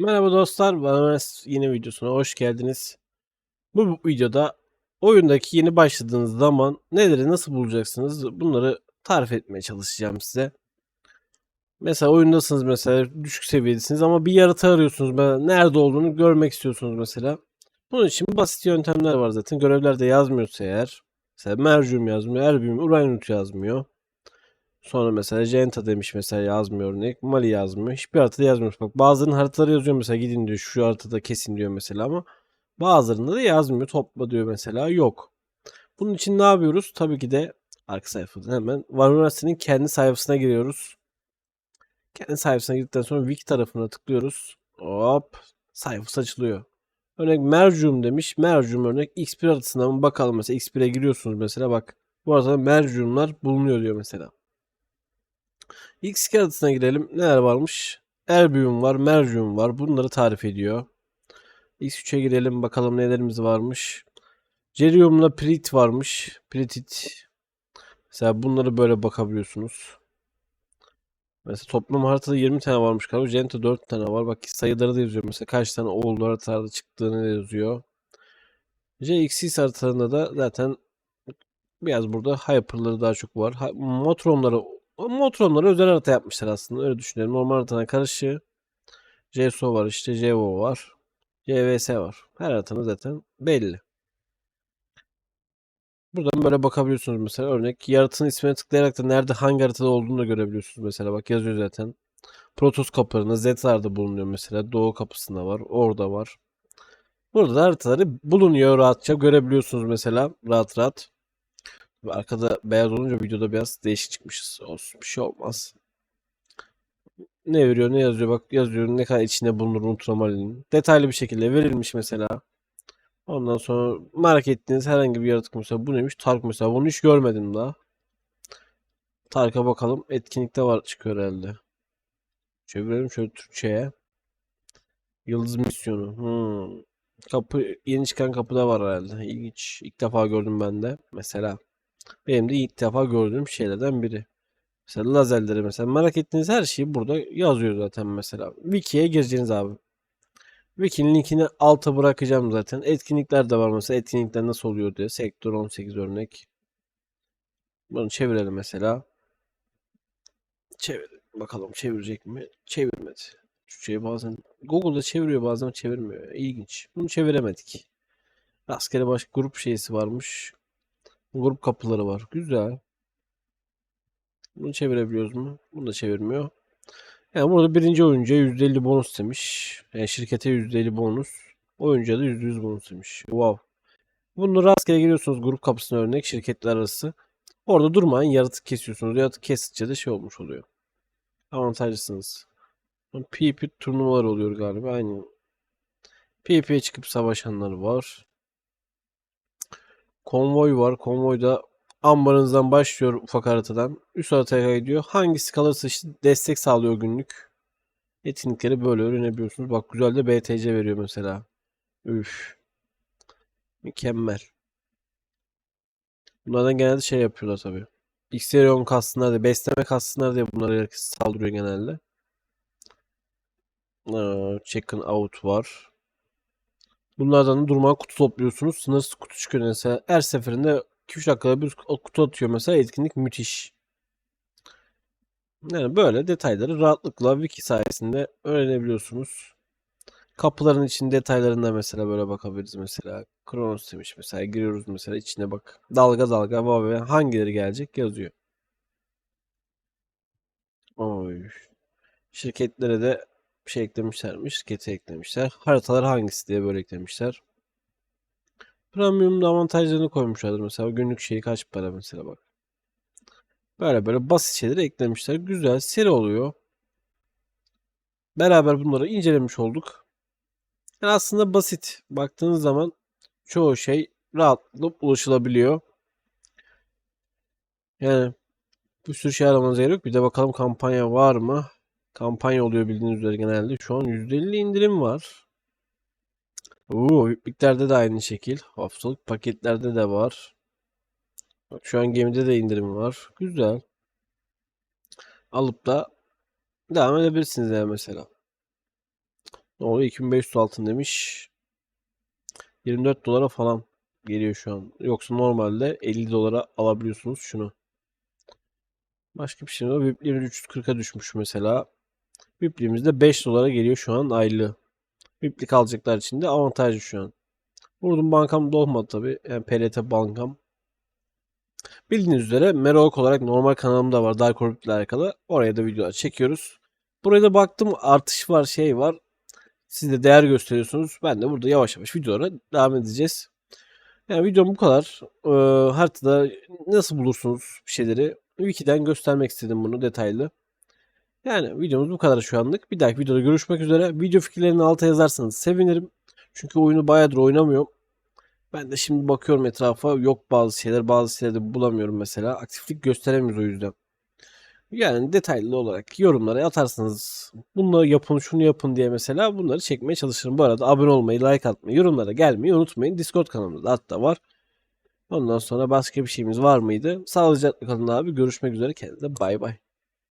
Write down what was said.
Merhaba dostlar, Vananas yeni videosuna hoş geldiniz. Bu videoda oyundaki yeni başladığınız zaman neleri nasıl bulacaksınız bunları tarif etmeye çalışacağım size. Mesela oyundasınız mesela düşük seviyedesiniz ama bir yaratığı arıyorsunuz. Ben nerede olduğunu görmek istiyorsunuz mesela. Bunun için basit yöntemler var zaten. Görevlerde yazmıyorsa eğer. Mesela Mercum yazmıyor, Erbium, Uranüt yazmıyor. Sonra mesela Jenta demiş mesela yazmıyor örnek. Mali yazmıyor. Hiçbir haritada yazmıyor. Bak bazılarının haritaları yazıyor mesela gidin diyor şu haritada kesin diyor mesela ama bazılarında da yazmıyor. Topla diyor mesela yok. Bunun için ne yapıyoruz? Tabii ki de arka sayfadan hemen Varanasi'nin kendi sayfasına giriyoruz. Kendi sayfasına girdikten sonra wiki tarafına tıklıyoruz. Hop sayfası açılıyor. Örnek Mercum demiş. Mercum örnek X1 haritasına bakalım mesela X1'e giriyorsunuz mesela bak. Bu arada Mercumlar bulunuyor diyor mesela. X kağıdına girelim. Neler varmış? Erbium var, Mercium var. Bunları tarif ediyor. X3'e girelim bakalım nelerimiz varmış. Cerium'la Prit varmış. Pritit. Mesela bunları böyle bakabiliyorsunuz. Mesela toplam haritada 20 tane varmış galiba. Genta 4 tane var. Bak sayıları da yazıyor. Mesela kaç tane oldu haritada çıktığını yazıyor. JXX haritalarında da zaten biraz burada Hyper'ları daha çok var. Motronları Motronlara özel harita yapmışlar aslında. Öyle düşünelim. Normal haritanın karışığı. JSO var işte. JVO var. JVS var. Her haritanın zaten belli. Buradan böyle bakabiliyorsunuz mesela. Örnek yaratığın ismine tıklayarak da nerede hangi haritada olduğunu da görebiliyorsunuz mesela. Bak yazıyor zaten. Protos kapılarında Z'larda bulunuyor mesela. Doğu kapısında var. Orada var. Burada da haritaları bulunuyor rahatça. Görebiliyorsunuz mesela. Rahat rahat. Arkada beyaz olunca videoda biraz değişik çıkmışız. Olsun bir şey olmaz. Ne veriyor ne yazıyor bak yazıyor ne kadar içinde bulunur ultramarinin. Detaylı bir şekilde verilmiş mesela. Ondan sonra merak ettiğiniz herhangi bir yaratık mesela bu neymiş? Tark mesela bunu hiç görmedim daha. Tark'a bakalım. Etkinlikte var çıkıyor herhalde. Çevirelim şöyle Türkçe'ye. Yıldız misyonu. Hmm. Kapı yeni çıkan kapıda var herhalde. İlginç. İlk defa gördüm ben de. Mesela. Benim de ilk defa gördüğüm şeylerden biri. Mesela lazerleri mesela merak ettiğiniz her şeyi burada yazıyor zaten mesela. Wiki'ye gireceğiniz abi. Wiki'nin linkini alta bırakacağım zaten. Etkinlikler de var mesela. Etkinlikler nasıl oluyor diye. Sektör 18 örnek. Bunu çevirelim mesela. Çevir. Bakalım çevirecek mi? Çevirmedi. Türkçeyi bazen Google'da çeviriyor bazen çevirmiyor. İlginç. Bunu çeviremedik. Rastgele başka grup şeysi varmış. Grup kapıları var. Güzel. Bunu çevirebiliyoruz mu? Bunu da çevirmiyor. Yani burada birinci oyuncuya %50 bonus demiş. Yani şirkete %50 bonus. Oyuncuya da %100 bonus demiş. Wow. Bunu rastgele giriyorsunuz grup kapısına örnek şirketler arası. Orada durmayın yaratık kesiyorsunuz. Yaratık kestikçe de şey olmuş oluyor. Avantajlısınız. PvP turnuvalar oluyor galiba. Aynen. PvP'ye çıkıp savaşanlar var. Konvoy var. Konvoyda ambarınızdan başlıyor ufak haritadan. Üst haritaya gidiyor. Hangisi kalırsa işte destek sağlıyor günlük. Etkinlikleri böyle öğrenebiliyorsunuz. Bak güzel de BTC veriyor mesela. Üf. Mükemmel. Bunlardan genelde şey yapıyorlar tabii. Xerion kastınlar diye, besleme kastınlar diye bunlara saldırıyor genelde. Ee, check out var. Bunlardan da durmadan kutu topluyorsunuz. Sınırsız kutu çıkıyor mesela. Her seferinde 2-3 dakikada bir kutu atıyor mesela. Etkinlik müthiş. Yani böyle detayları rahatlıkla wiki sayesinde öğrenebiliyorsunuz. Kapıların için detaylarında mesela böyle bakabiliriz mesela. Kronos demiş mesela giriyoruz mesela içine bak. Dalga dalga ve hangileri gelecek yazıyor. Oy. Şirketlere de bir şey eklemişlermiş. Şirkete eklemişler. Haritalar hangisi diye böyle eklemişler. Premium'da avantajlarını koymuşlardır. Mesela günlük şeyi kaç para mesela bak. Böyle böyle basit şeyleri eklemişler. Güzel seri oluyor. Beraber bunları incelemiş olduk. Yani aslında basit. Baktığınız zaman çoğu şey rahatlıkla ulaşılabiliyor. Yani bir sürü şey aramanıza gerek yok. Bir de bakalım kampanya var mı? Kampanya oluyor bildiğiniz üzere genelde. Şu an %50 indirim var. Oo, büyüklüklerde de aynı şekil. Haftalık paketlerde de var. Bak şu an gemide de indirim var. Güzel. Alıp da devam edebilirsiniz yani mesela. O 2500 altın demiş. 24 dolara falan geliyor şu an. Yoksa normalde 50 dolara alabiliyorsunuz şunu. Başka bir şey var? VIP'liğimiz 340'a düşmüş mesela. VIP'liğimiz de 5 dolara geliyor şu an aylığı. VIP'lik alacaklar için de avantajlı şu an. Vurdum bankam dolmadı tabi. Yani PLT bankam. Bildiğiniz üzere Merook olarak normal kanalımda var. Dark Orbit ile alakalı. Oraya da videolar çekiyoruz. Buraya da baktım artış var şey var. Siz de değer gösteriyorsunuz. Ben de burada yavaş yavaş videolara devam edeceğiz. Yani videom bu kadar. Ee, haritada nasıl bulursunuz bir şeyleri? Wiki'den göstermek istedim bunu detaylı. Yani videomuz bu kadar şu anlık. Bir dahaki videoda görüşmek üzere. Video fikirlerini alta yazarsanız sevinirim. Çünkü oyunu bayağıdır oynamıyorum. Ben de şimdi bakıyorum etrafa. Yok bazı şeyler bazı şeyleri bulamıyorum mesela. Aktiflik gösteremiyoruz o yüzden. Yani detaylı olarak yorumlara atarsanız bunları yapın şunu yapın diye mesela bunları çekmeye çalışırım. Bu arada abone olmayı, like atmayı, yorumlara gelmeyi unutmayın. Discord kanalımızda hatta var. Ondan sonra başka bir şeyimiz var mıydı? Sağlıcakla kalın abi. Görüşmek üzere. Kendinize bay bay.